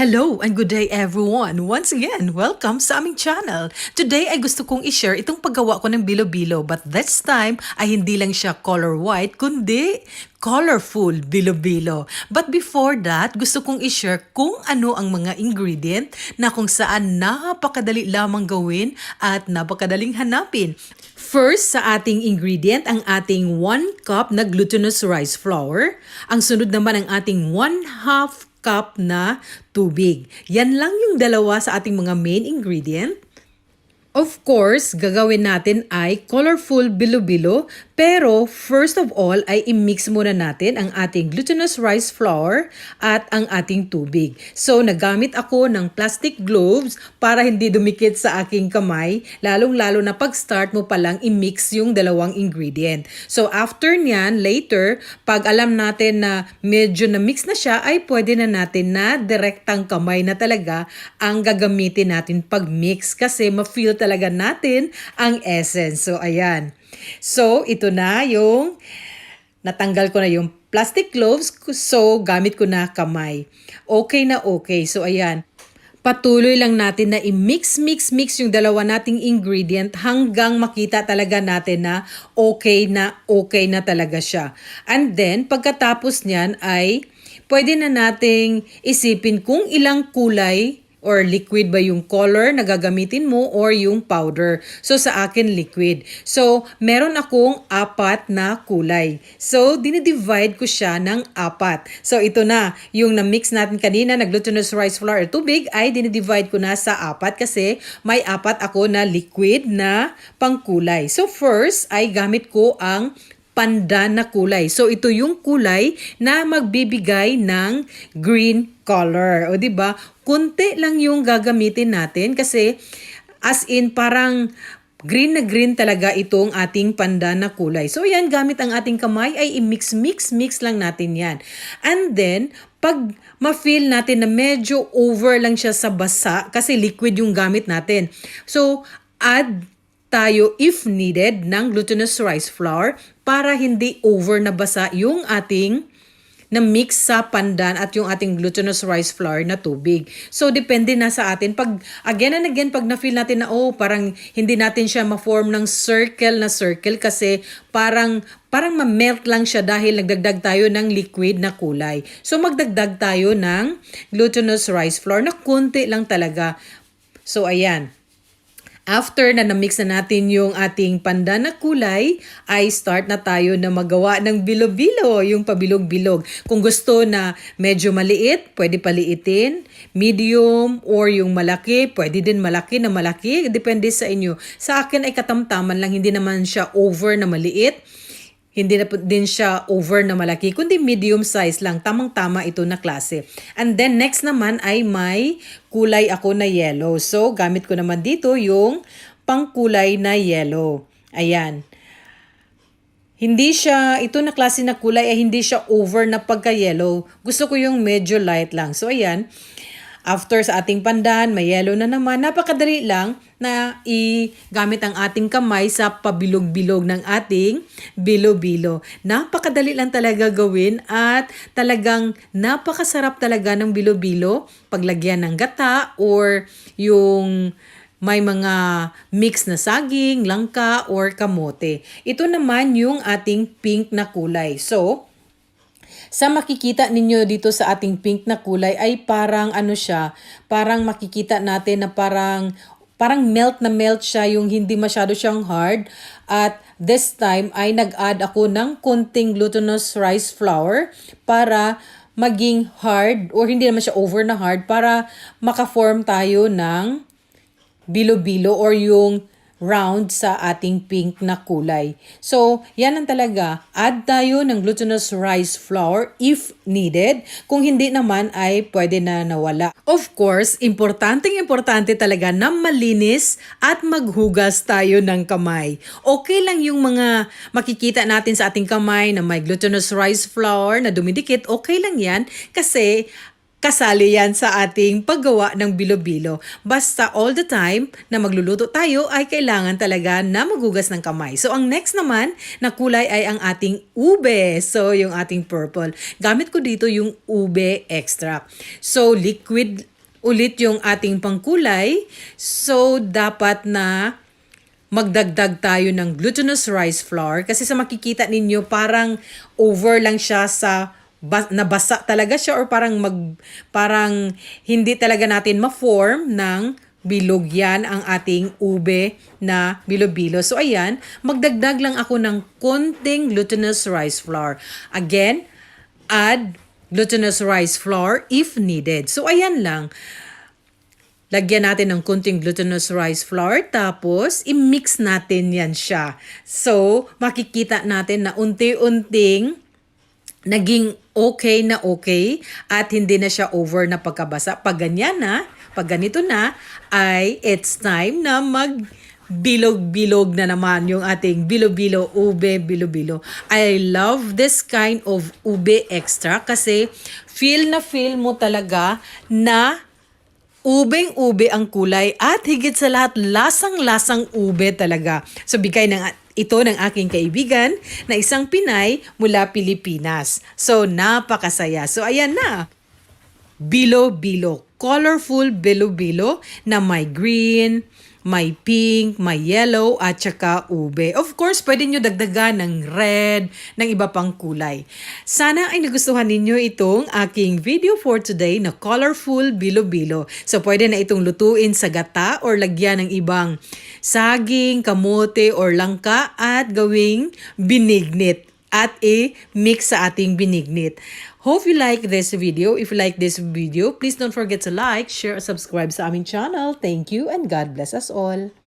Hello and good day everyone! Once again, welcome sa aming channel. Today ay gusto kong i-share itong paggawa ko ng bilo-bilo but this time ay hindi lang siya color white kundi colorful bilo-bilo. But before that, gusto kong i-share kung ano ang mga ingredient na kung saan napakadali lamang gawin at napakadaling hanapin. First, sa ating ingredient, ang ating 1 cup na glutinous rice flour. Ang sunod naman ang ating 1 half cup na tubig. Yan lang yung dalawa sa ating mga main ingredient. Of course, gagawin natin ay colorful bilo-bilo, pero first of all ay i-mix muna natin ang ating glutinous rice flour at ang ating tubig. So, nagamit ako ng plastic gloves para hindi dumikit sa aking kamay, lalong-lalo na pag-start mo palang i-mix yung dalawang ingredient. So, after nyan, later, pag alam natin na medyo na-mix na siya, ay pwede na natin na direktang kamay na talaga ang gagamitin natin pag-mix kasi ma-feel talaga natin ang essence. So, ayan. So, ito na yung natanggal ko na yung plastic gloves. So, gamit ko na kamay. Okay na okay. So, ayan. Patuloy lang natin na i-mix, mix, mix yung dalawa nating ingredient hanggang makita talaga natin na okay na okay na talaga siya. And then, pagkatapos niyan ay pwede na nating isipin kung ilang kulay or liquid ba yung color na gagamitin mo or yung powder. So sa akin liquid. So meron akong apat na kulay. So dinidivide ko siya ng apat. So ito na, yung na-mix natin kanina na glutinous rice flour or tubig ay dinidivide ko na sa apat kasi may apat ako na liquid na pangkulay. So first ay gamit ko ang pandan na kulay. So ito yung kulay na magbibigay ng green color. O di ba? Kunti lang yung gagamitin natin kasi as in parang green na green talaga itong ating pandan na kulay. So yan, gamit ang ating kamay ay i-mix, mix, mix lang natin yan. And then, pag ma-feel natin na medyo over lang siya sa basa, kasi liquid yung gamit natin. So, add tayo if needed ng glutinous rice flour para hindi over na basa yung ating na mix sa pandan at yung ating glutinous rice flour na tubig. So, depende na sa atin. Pag, again and again, pag na-feel natin na, oh, parang hindi natin siya ma-form ng circle na circle kasi parang, parang ma-melt lang siya dahil nagdagdag tayo ng liquid na kulay. So, magdagdag tayo ng glutinous rice flour na kunti lang talaga. So, ayan. After na na-mix na natin yung ating pandan na kulay, ay start na tayo na magawa ng bilo-bilo, yung pabilog-bilog. Kung gusto na medyo maliit, pwede paliitin. Medium or yung malaki, pwede din malaki na malaki. Depende sa inyo. Sa akin ay katamtaman lang, hindi naman siya over na maliit. Hindi na din siya over na malaki, kundi medium size lang. Tamang-tama ito na klase. And then next naman ay may kulay ako na yellow. So gamit ko naman dito yung pangkulay na yellow. Ayan. Hindi siya, ito na klase na kulay ay hindi siya over na pagka-yellow. Gusto ko yung medyo light lang. So ayan, After sa ating pandan, may yellow na naman. Napakadali lang na i-gamit ang ating kamay sa pabilog-bilog ng ating bilo-bilo. Napakadali lang talaga gawin at talagang napakasarap talaga ng bilo-bilo paglagyan ng gata or yung may mga mix na saging, langka, or kamote. Ito naman yung ating pink na kulay. So, sa makikita ninyo dito sa ating pink na kulay ay parang ano siya, parang makikita natin na parang parang melt na melt siya yung hindi masyado siyang hard. At this time ay nag-add ako ng konting glutinous rice flour para maging hard or hindi naman siya over na hard para maka-form tayo ng bilo-bilo or yung round sa ating pink na kulay. So, yan ang talaga. Add tayo ng glutinous rice flour if needed. Kung hindi naman ay pwede na nawala. Of course, importanteng importante talaga na malinis at maghugas tayo ng kamay. Okay lang yung mga makikita natin sa ating kamay na may glutinous rice flour na dumidikit. Okay lang yan kasi kasali yan sa ating paggawa ng bilo-bilo. Basta all the time na magluluto tayo ay kailangan talaga na magugas ng kamay. So ang next naman na kulay ay ang ating ube. So yung ating purple. Gamit ko dito yung ube extract. So liquid ulit yung ating pangkulay. So dapat na magdagdag tayo ng glutinous rice flour kasi sa makikita ninyo parang over lang siya sa ba- nabasa talaga siya or parang mag parang hindi talaga natin ma-form ng bilog yan ang ating ube na bilo-bilo. So ayan, magdagdag lang ako ng konting glutinous rice flour. Again, add glutinous rice flour if needed. So ayan lang. Lagyan natin ng kunting glutinous rice flour tapos i-mix natin yan siya. So, makikita natin na unti-unting naging okay na okay at hindi na siya over na pagkabasa. Pag ganyan na, pag ganito na, ay it's time na mag bilog-bilog na naman yung ating bilo-bilo, ube bilo-bilo. I love this kind of ube extra kasi feel na feel mo talaga na ubeng-ube ang kulay at higit sa lahat lasang-lasang ube talaga. So bigay ng ito ng aking kaibigan na isang Pinay mula Pilipinas. So napakasaya. So ayan na. Bilo-bilo. Colorful bilo-bilo na may green, may pink, may yellow, at saka ube. Of course, pwede nyo dagdagan ng red, ng iba pang kulay. Sana ay nagustuhan ninyo itong aking video for today na colorful bilo-bilo. So, pwede na itong lutuin sa gata or lagyan ng ibang saging, kamote, or langka at gawing binignit at i-mix sa ating binignit. Hope you like this video. If you like this video, please don't forget to like, share, and subscribe sa aming channel. Thank you and God bless us all.